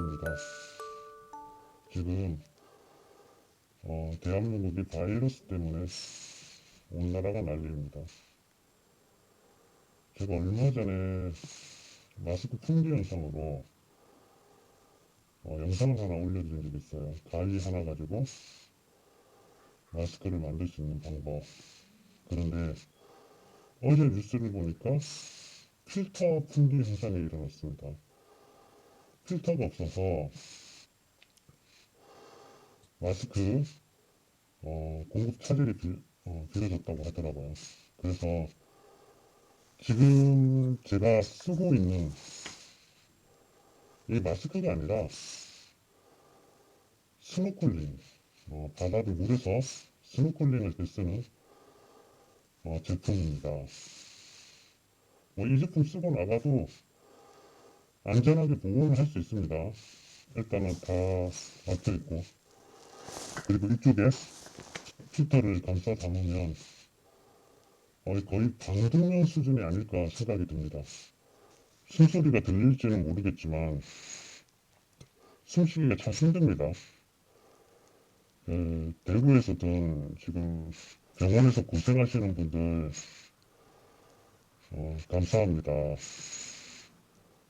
입니다. 지금 어, 대한민국이 바이러스 때문에 온 나라가 난리입니다. 제가 얼마 전에 마스크 풍기 영상으로 어, 영상을 하나 올려드린 적이 있어요. 가위 하나 가지고 마스크를 만들 수 있는 방법. 그런데 어제 뉴스를 보니까 필터 풍기 현상이 일어났습니다. 필터가 없어서 마스크 어, 공급 차질이 비, 어, 벌어졌다고 하더라고요. 그래서 지금 제가 쓰고 있는 이 마스크가 아니라 스노클링 어, 바다를 물에서 스노클링을 때 쓰는 어, 제품입니다. 뭐 이 제품 쓰고 나가도 안전하게 보온을 할수 있습니다. 일단은 다 막혀 있고 그리고 이쪽에 필터를 감싸 담으면 어, 거의 방독면 수준이 아닐까 생각이 듭니다. 숨소리가 들릴지는 모르겠지만 숨쉬기가 참 힘듭니다. 예, 대구에서든 지금 병원에서 고생하시는 분들 어, 감사합니다.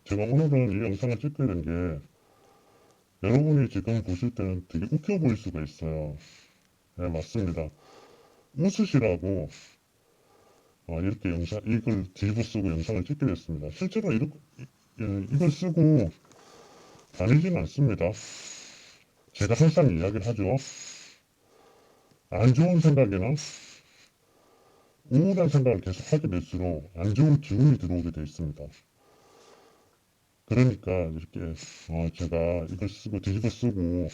제가 오늘은 이 영상을 찍게 된 게 여러분이 지금 보실 때는 되게 웃겨 보일 수가 있어요. 네, 맞습니다. 웃으시라고 어, 이렇게 영상, 이걸 뒤집어 쓰고 영상을 찍게 됐습니다. 실제로 이렇, 예, 이걸 쓰고 다니지는 않습니다. 제가 항상 이야기를 하죠. 안 좋은 생각이나 우울한 생각을 계속 하게 될수록 안 좋은 기운이 들어오게 되어 있습니다. 그러니까 이렇게 어, 제가 이걸 쓰고 뒤집어 쓰고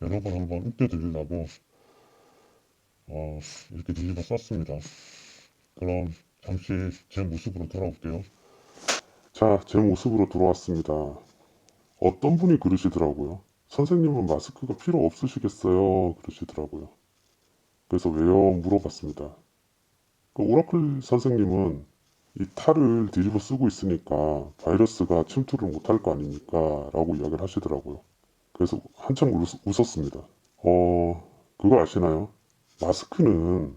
여러분 한번 웃겨드리려고 어, 이렇게 뒤집어 썼습니다. 그럼 잠시 제 모습으로 돌아올게요. 자, 제 모습으로 돌아왔습니다. 어떤 분이 그러시더라고요. 선생님은 마스크가 필요 없으시겠어요? 그러시더라고요. 그래서 왜요? 물어봤습니다. 그 오라클 선생님은 이 탈을 뒤집어 쓰고 있으니까 바이러스가 침투를 못할 거 아닙니까? 라고 이야기를 하시더라고요. 그래서 한참 웃, 웃었습니다. 어, 그거 아시나요? 마스크는,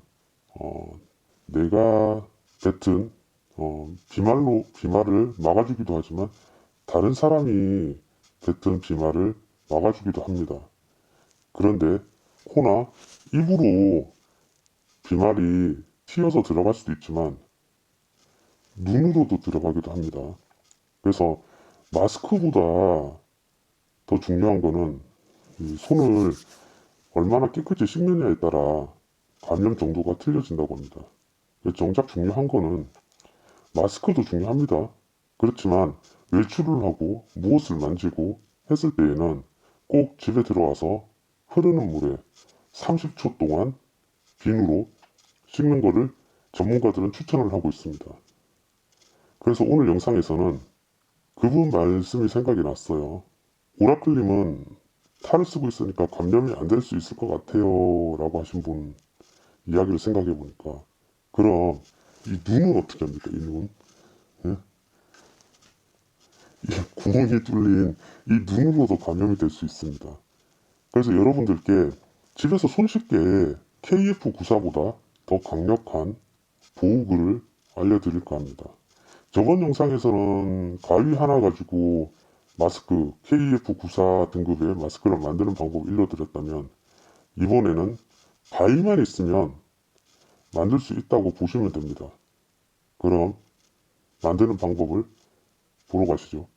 어, 내가 뱉은, 어, 비말로, 비말을 막아주기도 하지만, 다른 사람이 뱉은 비말을 막아주기도 합니다. 그런데, 코나 입으로 비말이 튀어서 들어갈 수도 있지만, 눈으로도 들어가기도 합니다. 그래서 마스크보다 더 중요한 거는 이 손을 얼마나 깨끗이 씻느냐에 따라 감염 정도가 틀려진다고 합니다. 정작 중요한 거는 마스크도 중요합니다. 그렇지만 외출을 하고 무엇을 만지고 했을 때에는 꼭 집에 들어와서 흐르는 물에 30초 동안 비누로 씻는 것을 전문가들은 추천을 하고 있습니다. 그래서 오늘 영상에서는 그분 말씀이 생각이 났어요. 오라클님은 탈을 쓰고 있으니까 감염이 안 될 수 있을 것 같아요. 라고 하신 분 이야기를 생각해 보니까. 그럼 이 눈은 어떻게 합니까? 이 눈? 예? 이 구멍이 뚫린 이 눈으로도 감염이 될 수 있습니다. 그래서 여러분들께 집에서 손쉽게 KF94보다 더 강력한 보호구를 알려드릴까 합니다. 저번 영상에서는 가위 하나 가지고 마스크 KF94 등급의 마스크를 만드는 방법을 알려드렸다면 이번에는 가위만 있으면 만들 수 있다고 보시면 됩니다. 그럼 만드는 방법을 보러 가시죠.